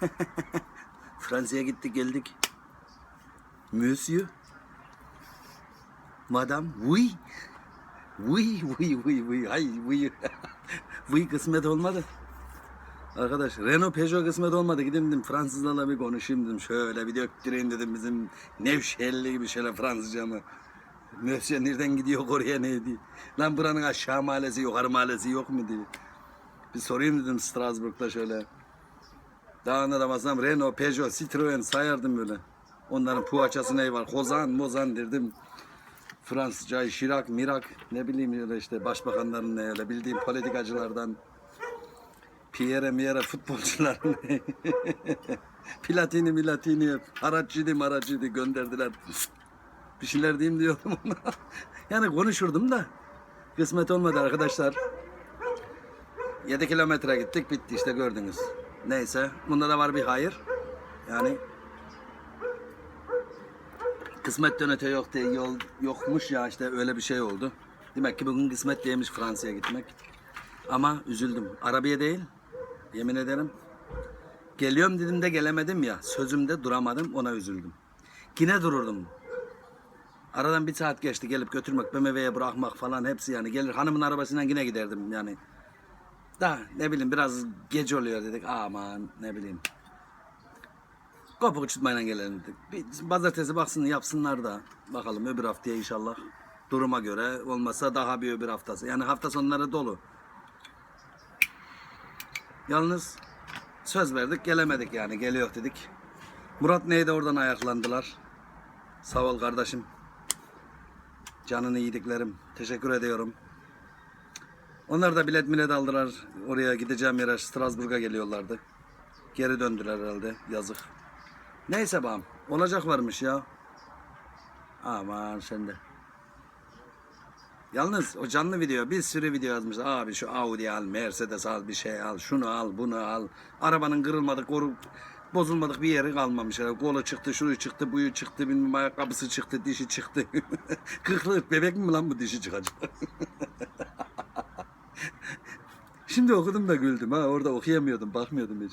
Fransa'ya gittik geldik. Monsieur. Madame. Oui. Oui, oui, oui, oui. Ay, oui. oui kısmet olmadı. Arkadaş Renault Peugeot kısmet olmadı. Gideyim dedim Fransızlarla bir konuşayım dedim. Şöyle bir döktüreyim dedim bizim Nevşehirli gibi şöyle Fransızcamı. Monsieur nereden gidiyor oraya ne diye. Lan buranın aşağı mahallesi yukarı mahallesi yok mu diye. Bir sorayım dedim Strasbourg'da şöyle. Daha anlatamazsam Renault, Peugeot, Citroen sayardım böyle. Onların puaçası ne var? Kozan, Mozan derdim. Fransızca, Şirak, Mirak ne bileyim öyle işte başbakanların ne öyle bildiğim politikacılardan Pierre Miere futbolcuların Platini Milatini Haracidi Maracidi gönderdiler. Bir şeyler diyeyim diyordum ona. yani konuşurdum da kısmet olmadı arkadaşlar. 7 kilometre gittik bitti işte gördünüz. Neyse bunda da var bir hayır. Yani kısmet öte yok diye yol yokmuş ya işte öyle bir şey oldu. Demek ki bugün kısmet değilmiş Fransa'ya gitmek. Ama üzüldüm. Arabaya değil. Yemin ederim. Geliyorum dedim de gelemedim ya. Sözümde duramadım ona üzüldüm. Yine dururdum. Aradan bir saat geçti gelip götürmek, BMW'ye bırakmak falan hepsi yani. Gelir hanımın arabasıyla yine giderdim yani. Da ne bileyim biraz gece oluyor dedik. Aman ne bileyim. Kopuk uçurtmayla gelelim dedik. Bir pazartesi baksın yapsınlar da. Bakalım öbür haftaya inşallah. Duruma göre olmasa daha bir öbür haftası. Yani hafta sonları dolu. Yalnız söz verdik gelemedik yani geliyor dedik. Murat neydi oradan ayaklandılar. Sağ ol kardeşim. Canını yediklerim. Teşekkür ediyorum. Onlar da bilet millet aldılar. Oraya gideceğim yere Strasbourg'a geliyorlardı. Geri döndüler herhalde. Yazık. Neyse bağım. Olacak varmış ya. Aman sen de. Yalnız o canlı video bir sürü video yazmış. Abi şu Audi al, Mercedes al, bir şey al, şunu al, bunu al. Arabanın kırılmadık, koru, bozulmadık bir yeri kalmamış. Kolu çıktı, şunu çıktı, buyu çıktı, bilmem ayakkabısı çıktı, dişi çıktı. Kırklı bebek mi lan bu dişi çıkacak? Şimdi okudum da güldüm ha. Orada okuyamıyordum, bakmıyordum hiç.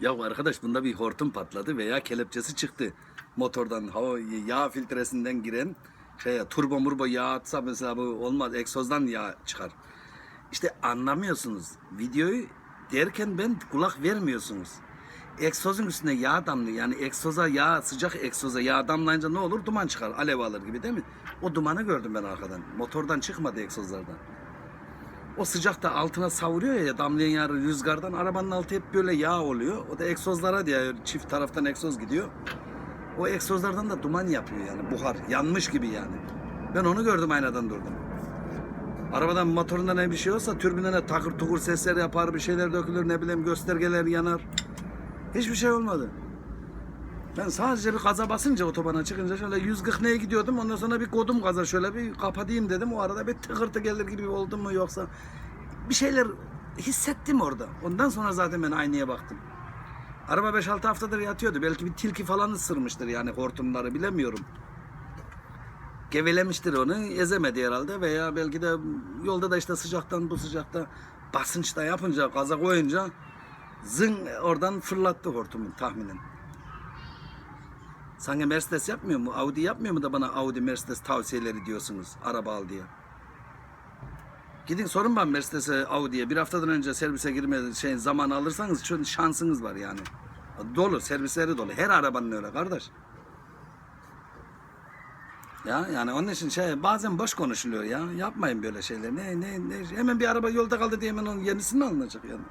Ya arkadaş bunda bir hortum patladı veya kelepçesi çıktı. Motordan hava yağ filtresinden giren şeye turbo murbo yağ atsa mesela bu olmaz egzozdan yağ çıkar. İşte anlamıyorsunuz. Videoyu derken ben kulak vermiyorsunuz. Egzozun üstüne yağ damlıyor. Yani egzoza yağ, sıcak egzoza yağ damlayınca ne olur? Duman çıkar. Alev alır gibi değil mi? O dumanı gördüm ben arkadan. Motordan çıkmadı egzozlardan. O sıcakta altına savuruyor ya damlayan yağ rüzgardan arabanın altı hep böyle yağ oluyor. O da egzozlara diye çift taraftan egzoz gidiyor. O egzozlardan da duman yapıyor yani buhar. Yanmış gibi yani. Ben onu gördüm aynadan durdum. Arabadan motorunda ne bir şey olsa türbüne ne takır tukur sesler yapar bir şeyler dökülür ne bileyim göstergeler yanar. Hiçbir şey olmadı. Ben sadece bir gaza basınca otobana çıkınca şöyle 140 neye gidiyordum ondan sonra bir kodum gaza şöyle bir kapatayım dedim. O arada bir tıkırtı gelir gibi oldu mu yoksa bir şeyler hissettim orada. Ondan sonra zaten ben aynaya baktım. Araba 5-6 haftadır yatıyordu. Belki bir tilki falan ısırmıştır yani hortumları bilemiyorum. Gevelemiştir onu ezemedi herhalde veya belki de yolda da işte sıcaktan bu sıcakta basınçta yapınca gaza koyunca zın oradan fırlattı hortumu tahminen. Sanki Mercedes yapmıyor mu? Audi yapmıyor mu da bana Audi Mercedes tavsiyeleri diyorsunuz araba al diye. Gidin sorun ben Mercedes'e Audi'ye bir haftadan önce servise girme şey zaman alırsanız şu şansınız var yani. Dolu servisleri dolu. Her arabanın öyle kardeş. Ya yani onun için şey bazen boş konuşuluyor ya. Yapmayın böyle şeyler. Ne ne ne hemen bir araba yolda kaldı diye hemen onun yenisini alınacak yani?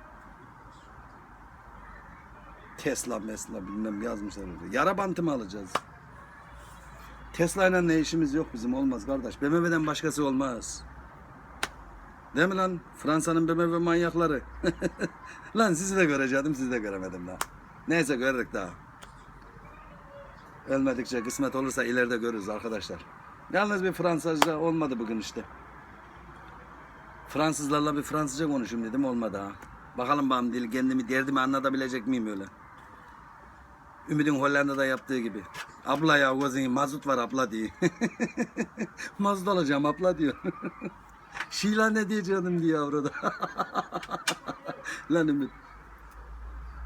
Tesla mesla bilmem yazmışlar orada. Yara bantı mı alacağız? Tesla ile ne işimiz yok bizim olmaz kardeş. BMW'den başkası olmaz. Değil mi lan? Fransa'nın BMW manyakları. lan sizi de görecektim, sizi de göremedim daha. Neyse görürük daha. Ölmedikçe kısmet olursa ileride görürüz arkadaşlar. Yalnız bir Fransızca olmadı bugün işte. Fransızlarla bir Fransızca konuşayım dedim olmadı ha. Bakalım benim dil kendimi derdimi anlatabilecek miyim öyle. Ümit'in Hollanda'da yaptığı gibi. Abla ya gözün mazot var abla diye. mazot alacağım abla diyor. Şila ne diyeceğim diye orada. Lan Ümit.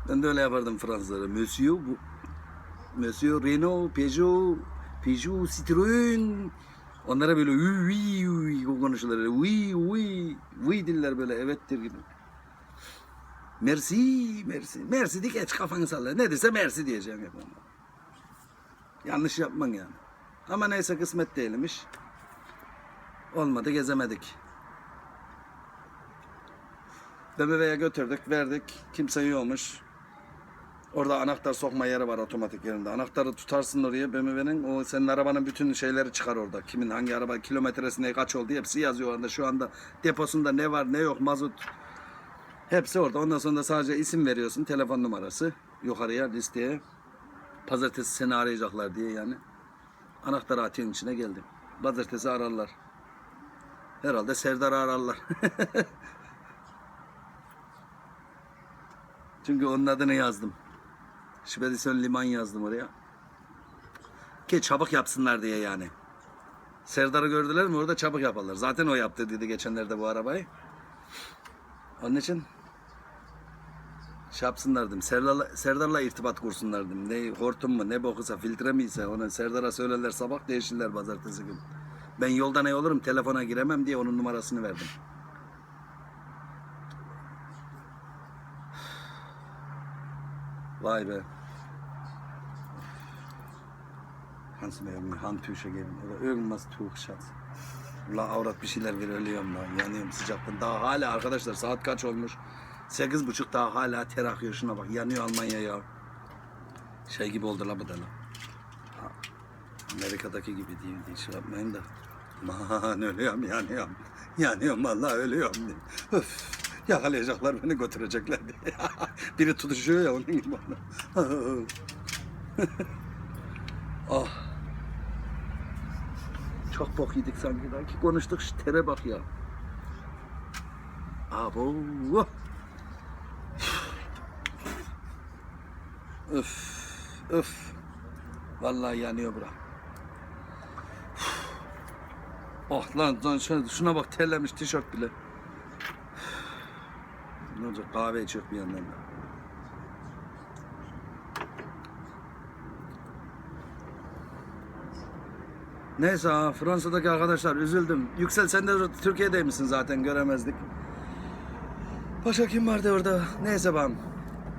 Ben de öyle yapardım Fransızlara. Monsieur, bu, Monsieur Renault, Peugeot, Peugeot, Citroën. Onlara böyle oui oui oui konuşurlar. Oui oui oui diller böyle evettir gibi. Merci, merci. Merci de geç kafanı salla. Ne dese merci diyeceğim hep ama. Yanlış yapman yani. Ama neyse kısmet değilmiş. Olmadı gezemedik. BMW'ye götürdük, verdik. Kimse yokmuş. Orada anahtar sokma yeri var otomatik yerinde. Anahtarı tutarsın oraya BMW'nin. O senin arabanın bütün şeyleri çıkar orada. Kimin hangi araba kilometresine kaç oldu hepsi yazıyor orada. Şu anda deposunda ne var ne yok mazot. Hepsi orada. Ondan sonra da sadece isim veriyorsun. Telefon numarası. Yukarıya listeye. Pazartesi seni arayacaklar diye yani. Anahtarı atıyorsun içine geldim. Pazartesi ararlar. Herhalde Serdar'ı ararlar. Çünkü onun adını yazdım. Şüphedisyon liman yazdım oraya. Ki çabuk yapsınlar diye yani. Serdar'ı gördüler mi orada çabuk yaparlar. Zaten o yaptı dedi geçenlerde bu arabayı. Onun için şey yapsınlar dedim. Serdar'la, Serdar'la irtibat kursunlar dedim. Ne hortum mu ne bokusa filtre mi ise onu Serdar'a söylerler sabah değişirler pazartesi gün. Ben yolda ne olurum telefona giremem diye onun numarasını verdim. Vay be. Hans mir irgendwie Handtücher geben oder irgendwas Tuch, Schatz. La avrat bir şeyler ver ölüyorum lan. Yanıyorum sıcaktan. Daha hala arkadaşlar saat kaç olmuş? Sekiz buçuk daha hala ter akıyor. Şuna bak yanıyor Almanya ya. Şey gibi oldu la bu da la. Amerika'daki gibi değil, değil şey yapmayın da. Aman ölüyorum yanıyorum. Yanıyorum vallahi ölüyorum diye. Öf, yakalayacaklar beni götürecekler diye. Biri tutuşuyor ya onun gibi ah. Çok bok yedik sanki daha ki konuştuk şu tere bak ya. Abo. Öf. Öf. Vallahi yanıyor bura. Oh lan, lan şuna, bak terlemiş tişört bile. Ne olacak kahve içiyor bir yandan da. Neyse ha, Fransa'daki arkadaşlar üzüldüm. Yüksel sen de Türkiye'deymişsin zaten göremezdik. Başka kim vardı orada? Neyse bam.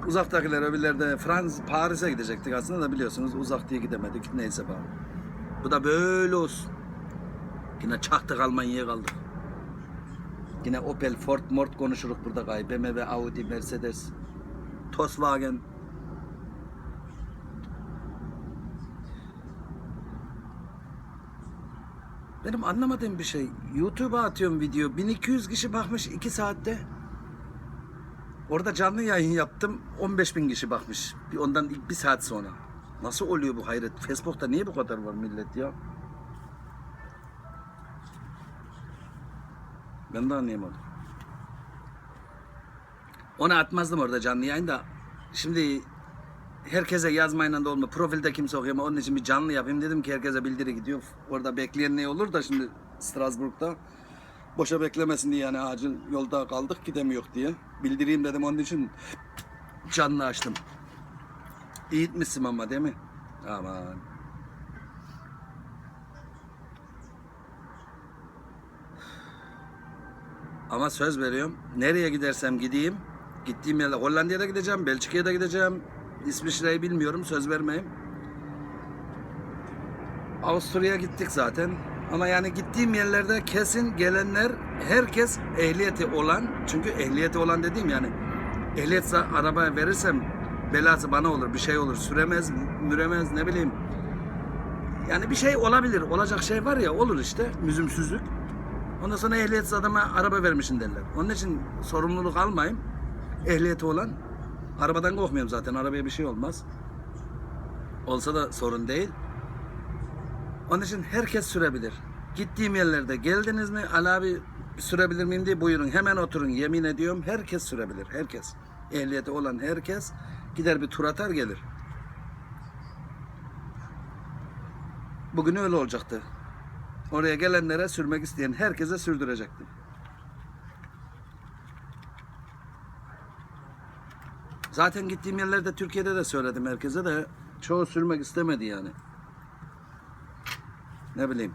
Uzaktakiler öbürleri de Frans, Paris'e gidecektik aslında da biliyorsunuz uzak diye gidemedik. Neyse bam. Bu da böyle olsun. Yine çaktık Almanya'ya kaldık. Yine Opel, Ford, Mort konuşuruk burada gay. BMW, Audi, Mercedes, Volkswagen. Benim anlamadığım bir şey. YouTube'a atıyorum video. 1200 kişi bakmış 2 saatte. Orada canlı yayın yaptım. 15 bin kişi bakmış. Bir ondan ilk bir saat sonra. Nasıl oluyor bu hayret? Facebook'ta niye bu kadar var millet ya? Ben de anlayamadım. Onu atmazdım orada canlı yayında. Şimdi herkese yazmayla da olma. Profilde kimse okuyama. Onun için bir canlı yapayım dedim ki herkese bildiri gidiyor. Orada bekleyen ne olur da şimdi Strasbourg'da boşa beklemesin diye yani acil yolda kaldık gidemiyor diye. Bildireyim dedim onun için canlı açtım. İyi etmişsin ama değil mi? Aman. Ama söz veriyorum. Nereye gidersem gideyim. Gittiğim yerle Hollanda'ya da gideceğim, Belçika'ya da gideceğim. İsviçre'yi bilmiyorum, söz vermeyeyim. Avusturya'ya gittik zaten. Ama yani gittiğim yerlerde kesin gelenler herkes ehliyeti olan. Çünkü ehliyeti olan dediğim yani ehliyetse arabaya verirsem belası bana olur, bir şey olur. Süremez, müremez ne bileyim. Yani bir şey olabilir. Olacak şey var ya olur işte. Müzümsüzlük. Ondan sonra ehliyetsiz adama araba vermişsin derler. Onun için sorumluluk almayayım. Ehliyeti olan. Arabadan korkmuyorum zaten. Arabaya bir şey olmaz. Olsa da sorun değil. Onun için herkes sürebilir. Gittiğim yerlerde geldiniz mi Ali abi sürebilir miyim diye buyurun. Hemen oturun. Yemin ediyorum herkes sürebilir. Herkes. Ehliyeti olan herkes gider bir tur atar gelir. Bugün öyle olacaktı. Oraya gelenlere sürmek isteyen herkese sürdürecektim. Zaten gittiğim yerlerde Türkiye'de de söyledim herkese de çoğu sürmek istemedi yani. Ne bileyim.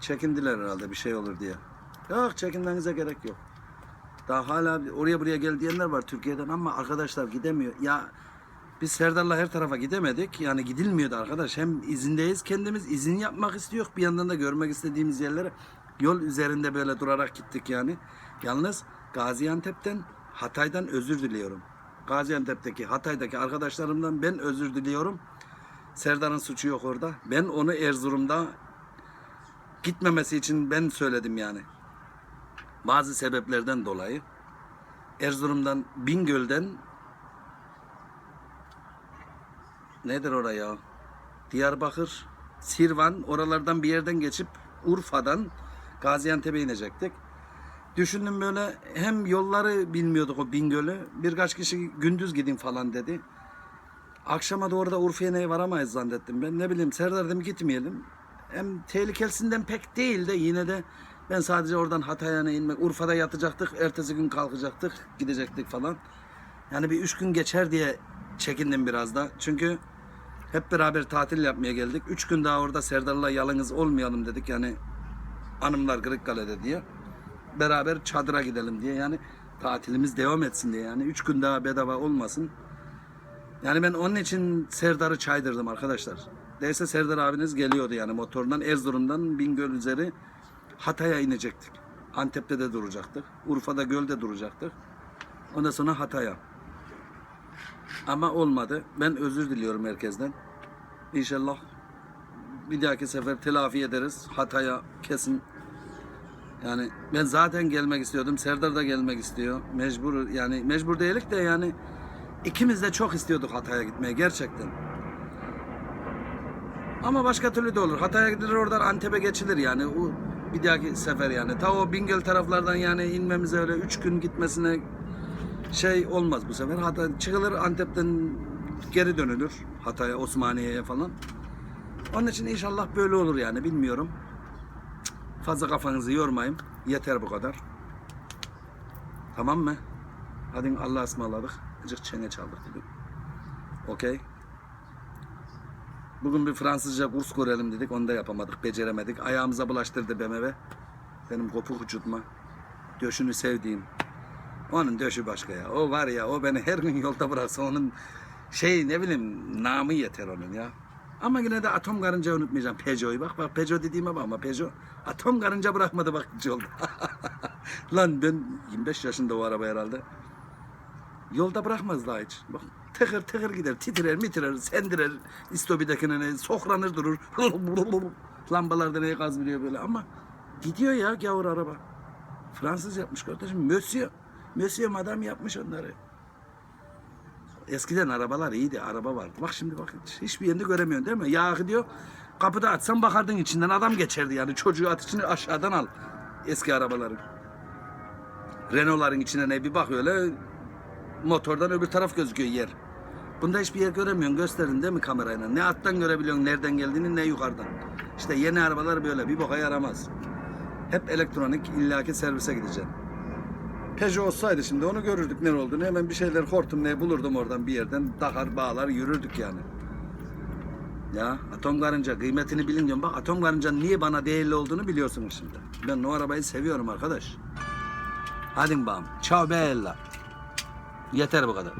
Çekindiler herhalde bir şey olur diye. Yok çekinmenize gerek yok. Daha hala oraya buraya gel diyenler var Türkiye'den ama arkadaşlar gidemiyor. Ya biz Serdar'la her tarafa gidemedik. Yani gidilmiyordu arkadaş. Hem izindeyiz kendimiz. izin yapmak istiyor. Bir yandan da görmek istediğimiz yerlere yol üzerinde böyle durarak gittik yani. Yalnız Gaziantep'ten Hatay'dan özür diliyorum. Gaziantep'teki Hatay'daki arkadaşlarımdan ben özür diliyorum. Serdar'ın suçu yok orada. Ben onu Erzurum'da gitmemesi için ben söyledim yani. Bazı sebeplerden dolayı. Erzurum'dan Bingöl'den nedir oraya? Diyarbakır, Sirvan oralardan bir yerden geçip Urfa'dan Gaziantep'e inecektik. Düşündüm böyle hem yolları bilmiyorduk o Bingöl'ü. Birkaç kişi gündüz gidin falan dedi. Akşama doğru da Urfa'ya varamayız zannettim ben. Ne bileyim Serdar dedim gitmeyelim. Hem tehlikelisinden pek değil de yine de ben sadece oradan Hatay'a inmek. Urfa'da yatacaktık. Ertesi gün kalkacaktık. Gidecektik falan. Yani bir üç gün geçer diye çekindim biraz da. Çünkü hep beraber tatil yapmaya geldik. Üç gün daha orada Serdar'la yalnız olmayalım dedik. Yani hanımlar Kırıkkale'de diye. Beraber çadıra gidelim diye. Yani tatilimiz devam etsin diye. Yani üç gün daha bedava olmasın. Yani ben onun için Serdar'ı çaydırdım arkadaşlar. Değilse Serdar abiniz geliyordu yani motorundan Erzurum'dan Bingöl üzeri Hatay'a inecektik. Antep'te de duracaktık. Urfa'da gölde duracaktık. Ondan sonra Hatay'a. Ama olmadı. Ben özür diliyorum herkesten. İnşallah bir dahaki sefer telafi ederiz. Hatay'a kesin yani ben zaten gelmek istiyordum. Serdar da gelmek istiyor. Mecbur yani mecbur değilik de yani ikimiz de çok istiyorduk Hatay'a gitmeye gerçekten. Ama başka türlü de olur. Hatay'a gidilir oradan Antep'e geçilir yani. O bir dahaki sefer yani. Ta o Bingöl taraflardan yani inmemize öyle üç gün gitmesine şey olmaz bu sefer. Hatta çıkılır Antep'ten geri dönülür. Hatay'a, Osmaniye'ye falan. Onun için inşallah böyle olur yani bilmiyorum. Fazla kafanızı yormayın. Yeter bu kadar. Tamam mı? Hadi Allah'a ısmarladık. Azıcık çene çaldık dedim. Okey. Bugün bir Fransızca kurs görelim dedik. Onu da yapamadık. Beceremedik. Ayağımıza bulaştırdı BMW. Benim kopuk uçutma. Döşünü sevdiğim. Onun döşü başka ya. O var ya o beni her gün yolda bıraksa onun şey ne bileyim namı yeter onun ya. Ama yine de atom karınca unutmayacağım. Peugeot'u bak bak Peugeot dediğime bakma Peugeot. Atom karınca bırakmadı bak yolda. Lan ben 25 yaşında o araba herhalde. Yolda bırakmaz daha hiç. Bak tıkır tıkır gider, titrer, mitirer, sendirer, istobidekine ne, sokranır durur. Lambalarda neye gaz veriyor böyle ama gidiyor ya gavur araba. Fransız yapmış kardeşim. Monsieur, Monsieur madam yapmış onları. Eskiden arabalar iyiydi, araba vardı. Bak şimdi bak hiç- hiçbir yerinde göremiyorsun değil mi? Yağ gidiyor, kapıda atsan bakardın içinden adam geçerdi yani. Çocuğu at içine aşağıdan al eski arabaların. Renault'ların içine ne bir bak öyle motordan öbür taraf gözüküyor yer. Bunda hiçbir yer göremiyorsun. Gösterin değil mi kamerayla? Ne alttan görebiliyorsun nereden geldiğini ne yukarıdan. İşte yeni arabalar böyle bir boka yaramaz. Hep elektronik illaki servise gideceksin. Peugeot olsaydı şimdi onu görürdük ne olduğunu. Hemen bir şeyler hortum ne bulurdum oradan bir yerden. Takar bağlar yürürdük yani. Ya atom karınca kıymetini bilin diyorum. Bak atom karıncanın niye bana değerli olduğunu biliyorsunuz şimdi. Ben o arabayı seviyorum arkadaş. Hadi bakalım. Ciao bella. Yeter bu kadar.